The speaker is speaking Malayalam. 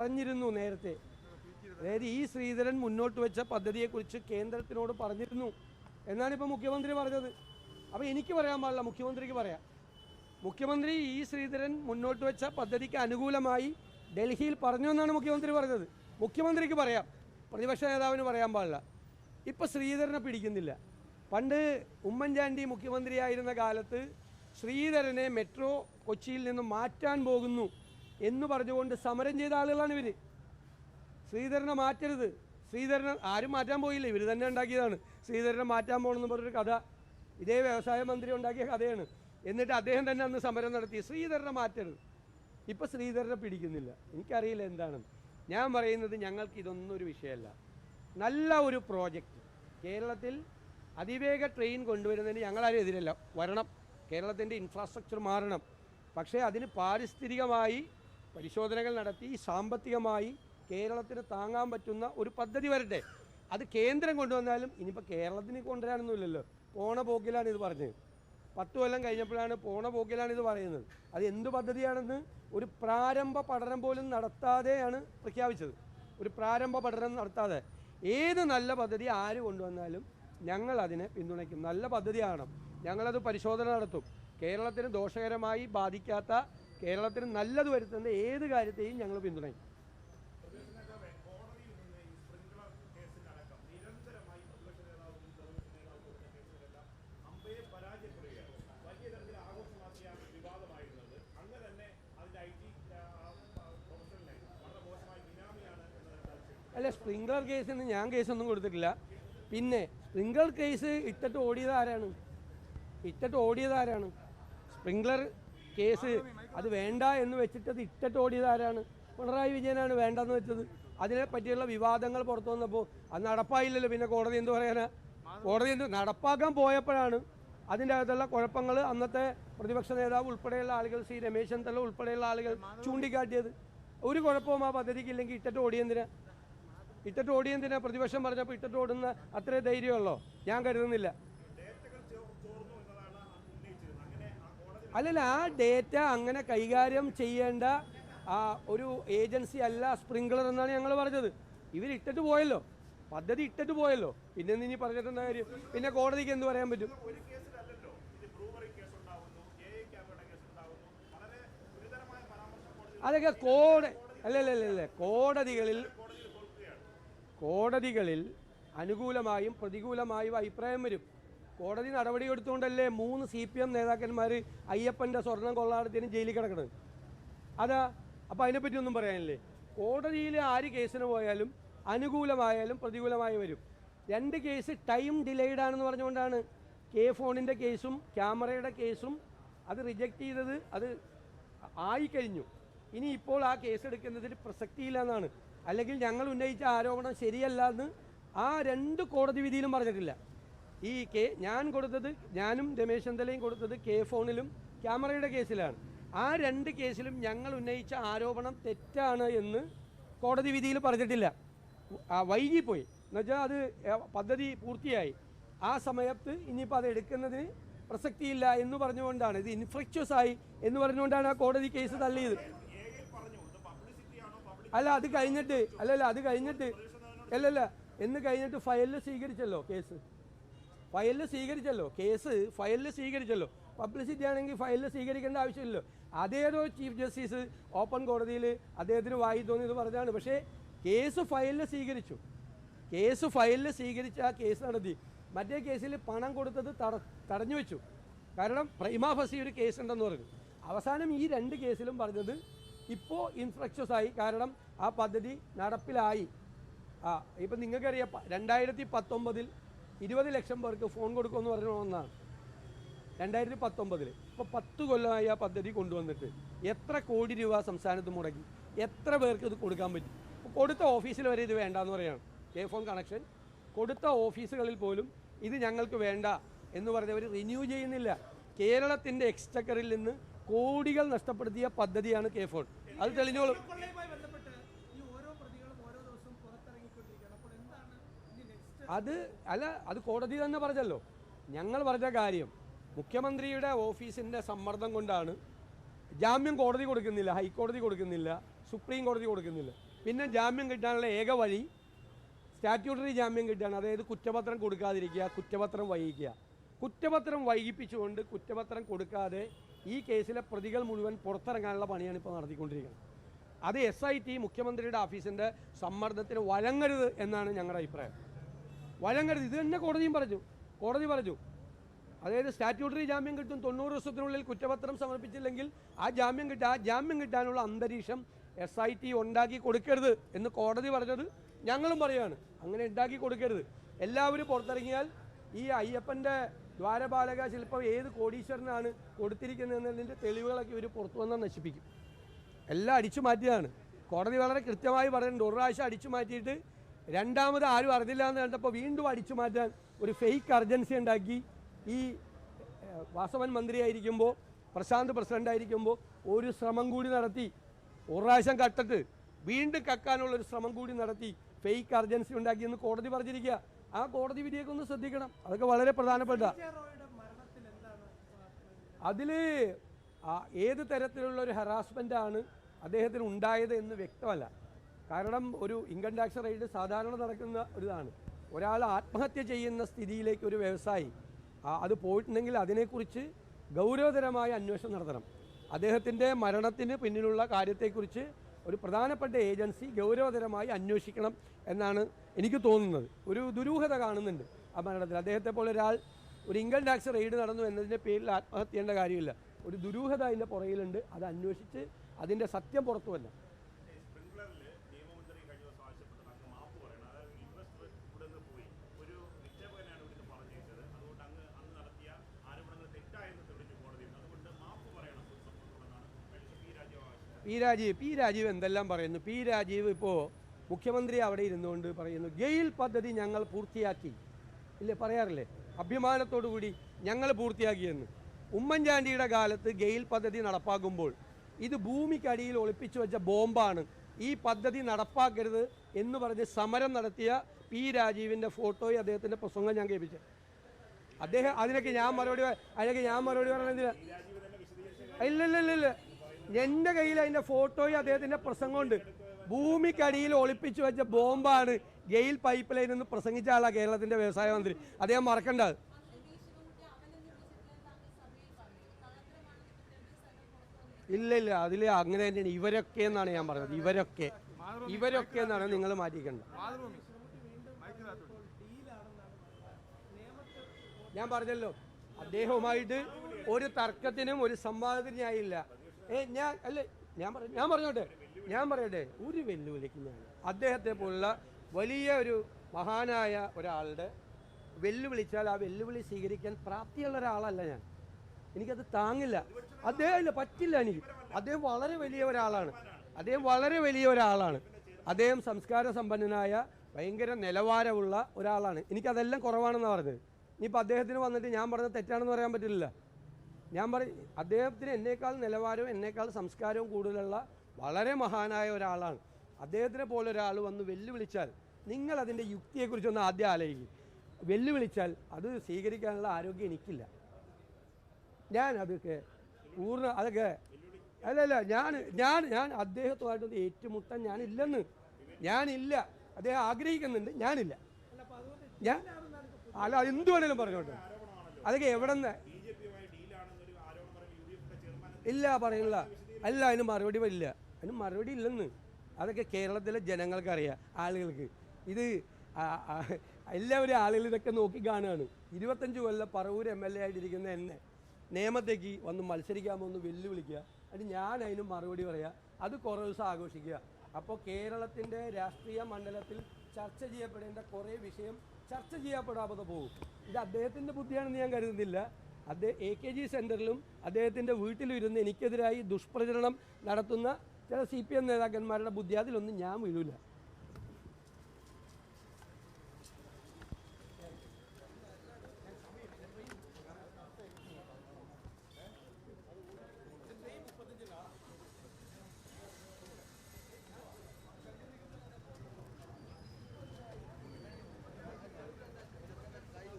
പറഞ്ഞിരുന്നു നേരത്തെ. അതായത് ഈ ശ്രീധരൻ മുന്നോട്ട് വെച്ച പദ്ധതിയെക്കുറിച്ച് കേന്ദ്രത്തിനോട് പറഞ്ഞിരുന്നു എന്നാണ് ഇപ്പോൾ മുഖ്യമന്ത്രി പറഞ്ഞത്. അപ്പോൾ എനിക്ക് പറയാൻ പാടില്ല മുഖ്യമന്ത്രിക്ക് പറയാം. മുഖ്യമന്ത്രി ഈ ശ്രീധരൻ മുന്നോട്ട് വെച്ച പദ്ധതിക്ക് അനുകൂലമായി ഡൽഹിയിൽ പറഞ്ഞു എന്നാണ് മുഖ്യമന്ത്രി പറഞ്ഞത്. മുഖ്യമന്ത്രിക്ക് പറയാം പ്രതിപക്ഷ നേതാവിന് പറയാൻ പാടില്ല. ഇപ്പം ശ്രീധരനെ പിടിക്കുന്നില്ല. പണ്ട് ഉമ്മൻചാണ്ടി മുഖ്യമന്ത്രിയായിരുന്ന കാലത്ത് ശ്രീധരനെ മെട്രോ കൊച്ചിയിൽ നിന്ന് മാറ്റാൻ പോകുന്നു എന്ന് പറഞ്ഞുകൊണ്ട് സമരം ചെയ്ത ആളുകളാണ് ഇവർ ശ്രീധരനെ മാറ്റരുത്. ശ്രീധരനെ ആരും മാറ്റാൻ പോയില്ല. ഇവർ തന്നെ ഉണ്ടാക്കിയതാണ്. ശ്രീധരനെ മാറ്റാൻ പോകണമെന്ന് പറഞ്ഞൊരു കഥ. ഇതേ വ്യവസായ മന്ത്രി ഉണ്ടാക്കിയ കഥയാണ്. എന്നിട്ട് അദ്ദേഹം തന്നെ അന്ന് സമരം നടത്തി. ശ്രീധരനെ മാറ്റരുത്. ഇപ്പോൾ ശ്രീധരനെ പിടിക്കുന്നില്ല. എനിക്കറിയില്ല എന്താണെന്ന് ഞാൻ പറയുന്നത് ഞങ്ങൾക്ക് ഇതൊന്നും ഒരു വിഷയമല്ല. നല്ല ഒരു പ്രോജക്റ്റ്. കേരളത്തിൽ അതിവേഗ ട്രെയിൻ കൊണ്ടുവരുന്നതിന് ഞങ്ങളാരും എതിരല്ല. വരണം. കേരളത്തിന്റെ ഇൻഫ്രാസ്ട്രക്ചർ മാറണം. പക്ഷേ അതിന് പാരിസ്ഥിതികമായി പരിശോധനകൾ നടത്തി സാമ്പത്തികമായി കേരളത്തിന് താങ്ങാൻ പറ്റുന്ന ഒരു പദ്ധതി വരട്ടെ. അത് കേന്ദ്രം കൊണ്ടുവന്നാലും ഇനിയിപ്പോൾ കേരളത്തിന് കൊണ്ടുവരാനൊന്നുമില്ലല്ലോ. പോണ പോക്കിലാണ് ഇത് പറഞ്ഞത്. പത്ത് കൊല്ലം കഴിഞ്ഞപ്പോഴാണ് പോണ പോക്കിലാണ് ഇത് പറയുന്നത്. അത് എന്ത് പദ്ധതിയാണെന്ന് ഒരു പ്രാരംഭ പഠനം പോലും നടത്താതെയാണ് പ്രഖ്യാപിച്ചത്. ഒരു പ്രാരംഭ പഠനം നടത്താതെ. ഏത് നല്ല പദ്ധതി ആര് കൊണ്ടുവന്നാലും ഞങ്ങൾ അതിനെ പിന്തുണയ്ക്കും. നല്ല പദ്ധതിയാണ് ഞങ്ങളത് പരിശോധന നടത്തും. കേരളത്തിന് ദോഷകരമായി ബാധിക്കാത്ത കേരളത്തിന് നല്ലത് വരുത്തുന്ന ഏത് കാര്യത്തെയും ഞങ്ങൾ പിന്തുണയ്ക്കും അല്ല സ്പ്രിംഗ്ലർ കേസിന് ഞാൻ കേസൊന്നും കൊടുത്തിട്ടില്ല. പിന്നെ സ്പ്രിംഗ്ലർ കേസ് ഇട്ടിട്ട് ഓടിയത് ആരാണ്? ഇട്ടിട്ട് ഓടിയത് ആരാണ്? സ്പ്രിംഗ്ലർ കേസ് അത് വേണ്ട എന്ന് വെച്ചിട്ട് അത് ഇട്ടിട്ട് ഓടിയത് ആരാണ്? പിണറായി വിജയനാണ് വേണ്ടെന്ന് വെച്ചത്. അതിനെ പറ്റിയുള്ള വിവാദങ്ങൾ പുറത്തു വന്നപ്പോൾ അത് നടപ്പായില്ലല്ലോ പിന്നെ കോടതി എന്ത് പറയാനാ? കോടതി എന്ത് നടപ്പാക്കാൻ പോയപ്പോഴാണ് അതിന്റെ അകത്തുള്ള കുഴപ്പങ്ങൾ അന്നത്തെ പ്രതിപക്ഷ നേതാവ് ഉൾപ്പെടെയുള്ള ആളുകൾ ശ്രീ രമേശ് ചെന്നിത്തല ഉൾപ്പെടെയുള്ള ആളുകൾ ചൂണ്ടിക്കാട്ടിയത്. ഒരു കുഴപ്പവും ആ പദ്ധതിക്ക് ഇല്ലെങ്കിൽ ഇട്ടിട്ട് ഓടിയെന്തിനാ ഇട്ടിട്ട് ഓടിയെന്തിനാ പ്രതിപക്ഷം പറഞ്ഞപ്പോൾ ഇട്ടിട്ട് ഓടുന്ന അത്രേ ധൈര്യമുള്ളോ ഞാൻ കരുതുന്നില്ല. അല്ലല്ല ആ ഡേറ്റ അങ്ങനെ കൈകാര്യം ചെയ്യേണ്ട ആ ഒരു ഏജൻസി അല്ല സ്പ്രിങ്ക്ലർ എന്നാണ് ഞങ്ങൾ പറഞ്ഞത്. ഇവർ ഇട്ടിട്ട് പോയല്ലോ. പദ്ധതി ഇട്ടിട്ട് പോയല്ലോ. പിന്നെ ഇനി പറഞ്ഞിട്ടുണ്ട കാര്യം? പിന്നെ കോടതിക്ക് എന്ത് പറയാൻ പറ്റും? കോടതി അതൊക്കെ കോട അല്ലല്ല കോടതികളിൽ കോടതികളിൽ അനുകൂലമായും പ്രതികൂലമായും അഭിപ്രായം വരും. കോടതി നടപടി എടുത്തുകൊണ്ടല്ലേ മൂന്ന് സി പി എം നേതാക്കന്മാർ അയ്യപ്പന്റെ സ്വർണം കൊള്ളാടത്തിന് ജയിലിൽ കിടക്കുന്നത് അതാ അപ്പോൾ അതിനെപ്പറ്റി ഒന്നും പറയാനില്ലേ? കോടതിയിൽ ആര് കേസിന് പോയാലും അനുകൂലമായാലും പ്രതികൂലമായി വരും. രണ്ട് കേസ് ടൈം ഡിലേഡ് ആണെന്ന് പറഞ്ഞുകൊണ്ടാണ് കെ ഫോണിന്റെ കേസും ക്യാമറയുടെ കേസും അത് റിജക്റ്റ് ചെയ്തത് അത് ആയിക്കഴിഞ്ഞു. ഇനി ഇപ്പോൾ ആ കേസ് എടുക്കുന്നതിൽ പ്രസക്തിയില്ല എന്നാണ്. അല്ലെങ്കിൽ ഞങ്ങൾ ഉന്നയിച്ച ആരോപണം ശരിയല്ല എന്ന് ആ രണ്ട് കോടതി വിധിയിലും പറഞ്ഞിട്ടില്ല. ഈ കെ ഞാൻ കൊടുത്തത് ഞാനും രമേശ് ചെന്തലയും കൊടുത്തത് കെ ഫോണിലും ക്യാമറയുടെ കേസിലാണ്. ആ രണ്ട് കേസിലും ഞങ്ങൾ ഉന്നയിച്ച ആരോപണം തെറ്റാണ് എന്ന് കോടതി വിധിയിൽ പറഞ്ഞിട്ടില്ല. വൈകിപ്പോയി. എന്നുവെച്ചാൽ അത് പദ്ധതി പൂർത്തിയായി. ആ സമയത്ത് ഇനിയിപ്പോൾ അത് എടുക്കുന്നതിന് പ്രസക്തിയില്ല എന്ന് പറഞ്ഞുകൊണ്ടാണ് ഇത് ഇൻഫ്ലക്ച്വസ് ആയി എന്ന് പറഞ്ഞുകൊണ്ടാണ് ആ കോടതി കേസ് തള്ളിയത്. അല്ല അത് കഴിഞ്ഞിട്ട് അല്ലല്ല അത് കഴിഞ്ഞിട്ട് അല്ലല്ല എന്ന് കഴിഞ്ഞിട്ട് ഫയലിൽ സ്വീകരിച്ചല്ലോ കേസ്. ഫയലിൽ സ്വീകരിച്ചല്ലോ. കേസ് ഫയലിൽ സ്വീകരിച്ചല്ലോ. പബ്ലിസിറ്റി ആണെങ്കിൽ ഫയലിൽ സ്വീകരിക്കേണ്ട ആവശ്യമില്ലല്ലോ. അതേതോ ചീഫ് ജസ്റ്റിസ് ഓപ്പൺ കോടതിയിൽ അദ്ദേഹത്തിന് വായി തോന്നിയത് പറഞ്ഞാണ് പക്ഷേ കേസ് ഫയലിൽ സ്വീകരിച്ചു. കേസ് ഫയലിൽ സ്വീകരിച്ച് ആ കേസ് നടത്തി. മറ്റേ കേസിൽ പണം കൊടുത്തത് തട തടഞ്ഞു വെച്ചു. കാരണം പ്രൈമാ ഫസി ഒരു കേസ് ഉണ്ടെന്ന് പറഞ്ഞു. അവസാനം ഈ രണ്ട് കേസിലും പറഞ്ഞത് ഇപ്പോൾ ഇൻഫ്ലക്ഷ്യസ് ആയി. കാരണം ആ പദ്ധതി നടപ്പിലായി. ആ ഇപ്പം നിങ്ങൾക്കറിയാം രണ്ടായിരത്തി പത്തൊമ്പതിൽ ഇരുപത് ലക്ഷം പേർക്ക് ഫോൺ കൊടുക്കുമെന്ന് പറഞ്ഞ ഒന്നാണ്. രണ്ടായിരത്തി പത്തൊമ്പതിൽ ഇപ്പോൾ പത്ത് കൊല്ലമായി ആ പദ്ധതി കൊണ്ടുവന്നിട്ട് എത്ര കോടി രൂപ സംസ്ഥാനത്ത് മുടക്കി? എത്ര പേർക്ക് ഇത് കൊടുക്കാൻ പറ്റും? കൊടുത്ത ഓഫീസിൽ വരെ ഇത് വേണ്ടെന്ന് പറയുകയാണ് കെ ഫോൺ കണക്ഷൻ കൊടുത്ത ഓഫീസുകളിൽ പോലും ഇത് ഞങ്ങൾക്ക് വേണ്ട എന്ന് പറഞ്ഞവർ റിന്യൂ ചെയ്യുന്നില്ല. കേരളത്തിന്റെ എക്സ്ചക്കറിൽ നിന്ന് കോടികൾ നഷ്ടപ്പെടുത്തിയ പദ്ധതിയാണ് കെ ഫോൺ അത് തെളിഞ്ഞോളും. അത് അല്ല അത് കോടതി തന്നെ പറഞ്ഞല്ലോ. ഞങ്ങൾ പറഞ്ഞ കാര്യം മുഖ്യമന്ത്രിയുടെ ഓഫീസിന്റെ സമ്മർദ്ദം കൊണ്ടാണ് ജാമ്യം കോടതി കൊടുക്കുന്നില്ല ഹൈക്കോടതി കൊടുക്കുന്നില്ല സുപ്രീം കോടതി കൊടുക്കുന്നില്ല. പിന്നെ ജാമ്യം കിട്ടാനുള്ള ഏക വഴി സ്റ്റാറ്റ്യൂട്ടറി ജാമ്യം കിട്ടുകയാണ് അതായത് കുറ്റപത്രം കൊടുക്കാതിരിക്കുക കുറ്റപത്രം വൈകിക്കുക. കുറ്റപത്രം വൈകിപ്പിച്ചുകൊണ്ട് കുറ്റപത്രം കൊടുക്കാതെ ഈ കേസിലെ പ്രതികൾ മുഴുവൻ പുറത്തിറങ്ങാനുള്ള പണിയാണ് ഇപ്പോൾ നടത്തിക്കൊണ്ടിരിക്കുന്നത്. അത് എസ് ഐ ടി മുഖ്യമന്ത്രിയുടെ ഓഫീസിന്റെ സമ്മർദ്ദത്തിന് വഴങ്ങരുത് എന്നാണ് ഞങ്ങളുടെ അഭിപ്രായം. വഴങ്ങരുത് ഇത് തന്നെ കോടതിയും പറഞ്ഞു. കോടതി പറഞ്ഞു. അതായത് സ്റ്റാറ്റ്യൂട്ടറി ജാമ്യം കിട്ടും തൊണ്ണൂറ് ദിവസത്തിനുള്ളിൽ കുറ്റപത്രം സമർപ്പിച്ചില്ലെങ്കിൽ ആ ജാമ്യം കിട്ടുക ആ ജാമ്യം കിട്ടാനുള്ള അന്തരീക്ഷം എസ് ഐ ടി ഉണ്ടാക്കി കൊടുക്കരുത് എന്ന് കോടതി പറഞ്ഞത് ഞങ്ങളും പറയുകയാണ്. അങ്ങനെ ഉണ്ടാക്കി കൊടുക്കരുത്. എല്ലാവരും പുറത്തിറങ്ങിയാൽ ഈ അയ്യപ്പന്റെ ദ്വാരപാലക ശില്പം ഏത് കോടീശ്വരനാണ് കൊടുത്തിരിക്കുന്നതെന്നതിന്റെ തെളിവുകളൊക്കെ ഇവർ പുറത്തു വന്നാൽ നശിപ്പിക്കും. എല്ലാം അടിച്ചു മാറ്റിയതാണ്. കോടതി വളരെ കൃത്യമായി പറയുന്നുണ്ട് ഒരു പ്രാവശ്യം അടിച്ചു മാറ്റിയിട്ട് രണ്ടാമത് ആരും അറിഞ്ഞില്ല എന്ന് കണ്ടപ്പോൾ വീണ്ടും അടിച്ചു മാറ്റാൻ ഒരു ഫേക്ക് അർജൻസി ഉണ്ടാക്കി. ഈ വാസവൻ മന്ത്രിയായിരിക്കുമ്പോൾ പ്രശാന്ത് പ്രസിഡന്റ് ആയിരിക്കുമ്പോൾ ഒരു ശ്രമം കൂടി നടത്തി. ഒരു പ്രാവശ്യം കട്ടിട്ട് വീണ്ടും കക്കാനുള്ള ഒരു ശ്രമം കൂടി നടത്തി. ഫേക്ക് അർജൻസി ഉണ്ടാക്കിയെന്ന് കോടതി പറഞ്ഞിരിക്കുക. ആ കോടതി വിധിയൊക്കെ ഒന്ന് ശ്രദ്ധിക്കണം. അതൊക്കെ വളരെ പ്രധാനപ്പെട്ട അതിൽ ഏത് തരത്തിലുള്ള ഒരു ഹറാസ്മെന്റ് ആണ് അദ്ദേഹത്തിന് ഉണ്ടായത് എന്ന് വ്യക്തമല്ല. കാരണം ഒരു ഇൻകം ടാക്സ് റെയ്ഡ് സാധാരണ നടക്കുന്ന ഒരിതാണ്. ഒരാൾ ആത്മഹത്യ ചെയ്യുന്ന സ്ഥിതിയിലേക്ക് ഒരു വ്യവസായി അത് പോയിട്ടുണ്ടെങ്കിൽ അതിനെക്കുറിച്ച് ഗൗരവതരമായ അന്വേഷണം നടത്തണം. അദ്ദേഹത്തിന്റെ മരണത്തിന് പിന്നിലുള്ള കാര്യത്തെക്കുറിച്ച് ഒരു പ്രധാനപ്പെട്ട ഏജൻസി ഗൗരവതരമായി അന്വേഷിക്കണം എന്നാണ് എനിക്ക് തോന്നുന്നത്. ഒരു ദുരൂഹത കാണുന്നുണ്ട് ആ മരണത്തിൽ. അദ്ദേഹത്തെ പോലെ ഒരാൾ ഒരു ഇൻകം ടാക്സ് റെയ്ഡ് നടന്നു എന്നതിന്റെ പേരിൽ ആത്മഹത്യേണ്ട കാര്യമില്ല. ഒരു ദുരൂഹത അതിന്റെ പുറകിലുണ്ട്. അത് അന്വേഷിച്ച് അതിന്റെ സത്യം പുറത്തു പി രാജീവ് പി രാജീവ് എന്തെല്ലാം പറയുന്നു? പി രാജീവ് ഇപ്പോൾ മുഖ്യമന്ത്രി അവിടെ ഇരുന്നുകൊണ്ട് പറയുന്നു ഗെയിൽ പദ്ധതി ഞങ്ങൾ പൂർത്തിയാക്കി. ഇല്ലേ? പറയാറില്ലേ? അഭിമാനത്തോടു കൂടി ഞങ്ങൾ പൂർത്തിയാക്കിയെന്ന്. ഉമ്മൻചാണ്ടിയുടെ കാലത്ത് ഗെയിൽ പദ്ധതി നടപ്പാക്കുമ്പോൾ ഇത് ഭൂമിക്കടിയിൽ ഒളിപ്പിച്ചു വെച്ച ബോംബാണ്. ഈ പദ്ധതി നടപ്പാക്കരുത് എന്ന് പറഞ്ഞ് സമരം നടത്തിയ പി രാജീവിന്റെ ഫോട്ടോയും അദ്ദേഹത്തിന്റെ പ്രസംഗം ഞാൻ കേൾപ്പിച്ചു. അദ്ദേഹം അതിനൊക്കെ ഞാൻ മറുപടി അതിനൊക്കെ ഞാൻ മറുപടി പറഞ്ഞതിന് ഇല്ല ഇല്ല ഇല്ല ഇല്ല. എന്റെ കയ്യിൽ അതിന്റെ ഫോട്ടോയും അദ്ദേഹത്തിന്റെ പ്രസംഗമുണ്ട്. ഭൂമിക്കടിയിൽ ഒളിപ്പിച്ചു വെച്ച ബോംബാണ് ഗെയിൽ പൈപ്പ് ലൈൻ എന്ന് പ്രസംഗിച്ച ആളാണ് കേരളത്തിന്റെ വ്യവസായ മന്ത്രി. അദ്ദേഹം മറക്കണ്ട. ഇല്ല ഇല്ല. അതിൽ അങ്ങനെ തന്നെയാണ്. ഇവരൊക്കെ എന്നാണ് ഞാൻ പറഞ്ഞത്. ഇവരൊക്കെ. ഇവരൊക്കെ എന്നാണ് നിങ്ങൾ മാറ്റിക്കേണ്ടത് ഞാൻ പറഞ്ഞല്ലോ. അദ്ദേഹവുമായിട്ട് ഒരു തർക്കത്തിനും ഒരു സംവാദത്തിനും ഞാനില്ല ഏ ഞാൻ അല്ല ഞാൻ പറ ഞാൻ പറഞ്ഞോട്ടെ ഞാൻ പറയട്ടെ. ഒരു വെല്ലുവിളിക്ക് ഞാൻ അദ്ദേഹത്തെ പോലുള്ള വലിയ ഒരു മഹാനായ ഒരാളുടെ വെല്ലുവിളിച്ചാൽ ആ വെല്ലുവിളി സ്വീകരിക്കാൻ പ്രാപ്തിയുള്ള ഒരാളല്ല ഞാൻ. എനിക്കത് താങ്ങില്ല. അദ്ദേഹം പറ്റില്ല എനിക്ക്. അദ്ദേഹം വളരെ വലിയ ഒരാളാണ്. അദ്ദേഹം വളരെ വലിയ ഒരാളാണ്. അദ്ദേഹം സംസ്കാര സമ്പന്നനായ ഭയങ്കര നിലവാരമുള്ള ഒരാളാണ്. എനിക്കതെല്ലാം കുറവാണെന്നാണ് പറഞ്ഞത്. ഇനിയിപ്പോൾ അദ്ദേഹത്തിന് വന്നിട്ട് ഞാൻ പറഞ്ഞത് തെറ്റാണെന്ന് പറയാൻ പറ്റില്ല ഞാൻ പറ അദ്ദേഹത്തിന് എന്നേക്കാൾ നിലവാരവും എന്നേക്കാൾ സംസ്കാരവും കൂടുതലുള്ള വളരെ മഹാനായ ഒരാളാണ്. അദ്ദേഹത്തിനെ പോലെ ഒരാൾ വന്ന് വെല്ലുവിളിച്ചാൽ നിങ്ങൾ അതിന്റെ യുക്തിയെക്കുറിച്ചൊന്ന് ആദ്യം ആലോചിക്കും. വെല്ലുവിളിച്ചാൽ അത് സ്വീകരിക്കാനുള്ള ആരോഗ്യം എനിക്കില്ല. ഞാൻ അതൊക്കെ പൂർണ അതൊക്കെ അല്ല അല്ല ഞാൻ ഞാൻ ഞാൻ അദ്ദേഹത്തുമായിട്ടൊന്ന് ഏറ്റുമുട്ടാൻ ഞാനില്ലെന്ന് ഞാനില്ല. അദ്ദേഹം ആഗ്രഹിക്കുന്നുണ്ട് ഞാനില്ല. ഞാൻ അല്ല എന്ത് വേണേലും പറഞ്ഞോട്ടെ. അതൊക്കെ എവിടെ നിന്ന് ഇല്ല പറയുന്നില്ല അല്ല അതിന് മറുപടി വരില്ല. അതിന് മറുപടി ഇല്ലെന്ന്. അതൊക്കെ കേരളത്തിലെ ജനങ്ങൾക്കറിയാം ആളുകൾക്ക്. ഇത് എല്ലാവരും ആളുകൾ ഇതൊക്കെ നോക്കി കാണുകയാണ്. ഇരുപത്തഞ്ച് കൊല്ലം പറവൂർ എം എൽ എ ആയിട്ടിരിക്കുന്ന എന്നെ നിയമത്തേക്ക് വന്ന് മത്സരിക്കാമോ ഒന്ന് വെല്ലുവിളിക്കുക. എന്നിട്ട് ഞാൻ അതിന് മറുപടി പറയാം. അത് കുറേ ദിവസം ആഘോഷിക്കുക. അപ്പോൾ കേരളത്തിന്റെ രാഷ്ട്രീയ മണ്ഡലത്തിൽ ചർച്ച ചെയ്യപ്പെടേണ്ട കുറേ വിഷയം ചർച്ച ചെയ്യപ്പെടാതെ പോകും. ഇത് അദ്ദേഹത്തിന്റെ ബുദ്ധിയാണെന്ന് ഞാൻ കരുതുന്നില്ല. അദ്ദേഹം എ കെ ജി സെന്ററിലും അദ്ദേഹത്തിന്റെ വീട്ടിലും ഇരുന്ന് എനിക്കെതിരായി ദുഷ്പ്രചരണം നടത്തുന്ന ചില സി പി എം നേതാക്കന്മാരുടെ ബുദ്ധി അതിലൊന്നും ഞാൻ വീഴില്ല